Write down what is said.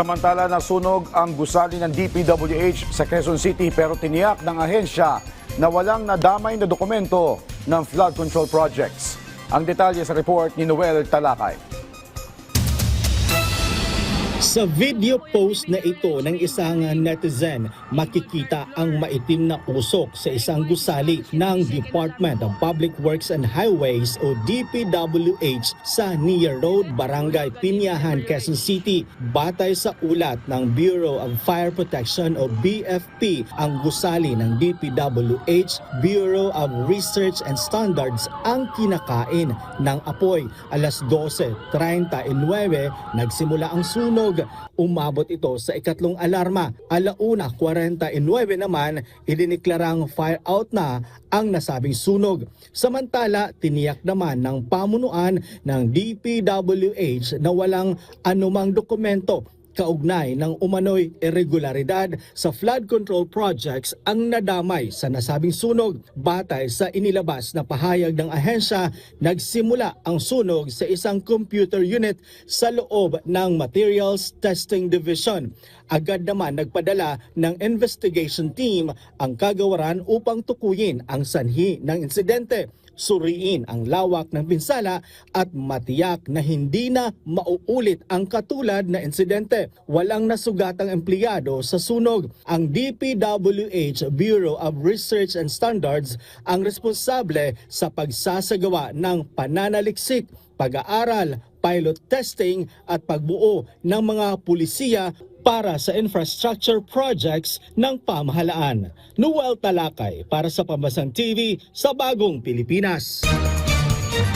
Samantala nasunog ang gusali ng DPWH sa Quezon City pero tiniyak ng ahensya na walang nadamay na dokumento ng flood control projects. Ang detalye sa report ni Noel Talakay. Sa video post na ito ng isang netizen, makikita ang maitim na usok sa isang gusali ng Department of Public Works and Highways o DPWH sa Nia Road, Barangay Pinyahan, Quezon City. Batay sa ulat ng Bureau of Fire Protection o BFP, ang gusali ng DPWH, Bureau of Research and Standards ang kinakain ng apoy. Alas 12.39 nagsimula ang sunog. Umabot ito sa ikatlong alarma. Alauna 49 naman, idiniklarang fire out na ang nasabing sunog. Samantala, tiniyak naman ng pamunuan ng DPWH na walang anumang dokumento kaugnay ng umano'y irregularidad sa flood control projects ang nadamay sa nasabing sunog. Batay sa inilabas na pahayag ng ahensya, nagsimula ang sunog sa isang computer unit sa loob ng Materials Testing Division. Agad naman nagpadala ng investigation team ang kagawaran upang tukuyin ang sanhi ng insidente suriin ang lawak ng pinsala at matiyak na hindi na mauulit ang katulad na insidente. Walang nasugatang empleyado sa sunog. Ang DPWH Bureau of Research and Standards ang responsable sa pagsasagawa ng pananaliksik, pag-aaral, pilot testing at pagbuo ng mga pulisiya para sa infrastructure projects ng pamahalaan. Noel Talakay para sa Pambansang TV sa Bagong Pilipinas.